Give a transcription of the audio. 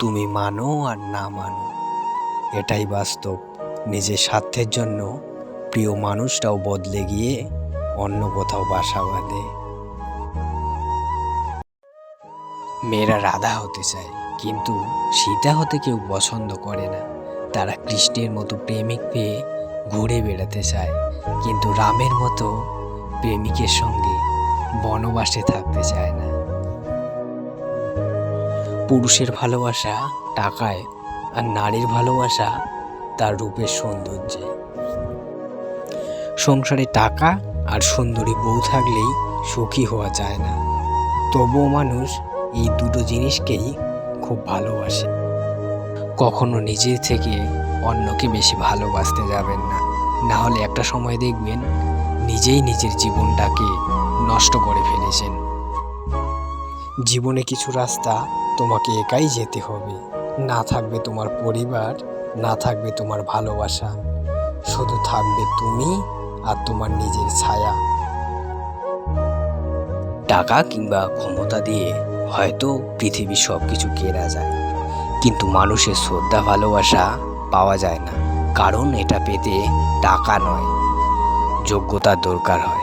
তুমি মানো আর না মানো। এটাই বাস্তব। নিজের স্বার্থের জন্য প্রিয় মানুষটাও বদলে গিয়ে অন্য কোথাও বাসা বাঁধে। মেয়েরা রাধা হতে চায়, কিন্তু সীতা হতে কেউ পছন্দ করে না। তারা কৃষ্ণের মতো প্রেমিক পেয়ে ঘুরে বেড়াতে চায়, কিন্তু রামের মতো প্রেমিকের সঙ্গে বনবাসে থাকতে চায় না। পুরুষের ভালোবাসা টাকায় আর নারীর ভালোবাসা তার রূপের সৌন্দর্যে। সংসারে টাকা আর সুন্দরী বউ থাকলেই সুখী হওয়া যায় না। তবুও মানুষ এই দুটো জিনিসকেই খুব ভালোবাসে। কখনো নিজের থেকে অন্যকে বেশি ভালোবাসতে যাবেন না। না হলে একটা সময় দেখবেন নিজেই নিজের জীবনটাকে নষ্ট করে ফেলেছেন। জীবনে কিছু রাস্তা তোমাকে একাই যেতে হবে। না থাকবে তোমার পরিবার, না থাকবে তোমার ভালোবাসা। শুধু থাকবে তুমি আর তোমার নিজের ছায়া। টাকা কিংবা ক্ষমতা দিয়ে হয়তো পৃথিবীর সব কিছু কেনা যায়। কিন্তু মানুষের শ্রদ্ধা, ভালোবাসা পাওয়া যায় না। কারণ এটা পেতে টাকা নয় যোগ্যতার দরকার হয়।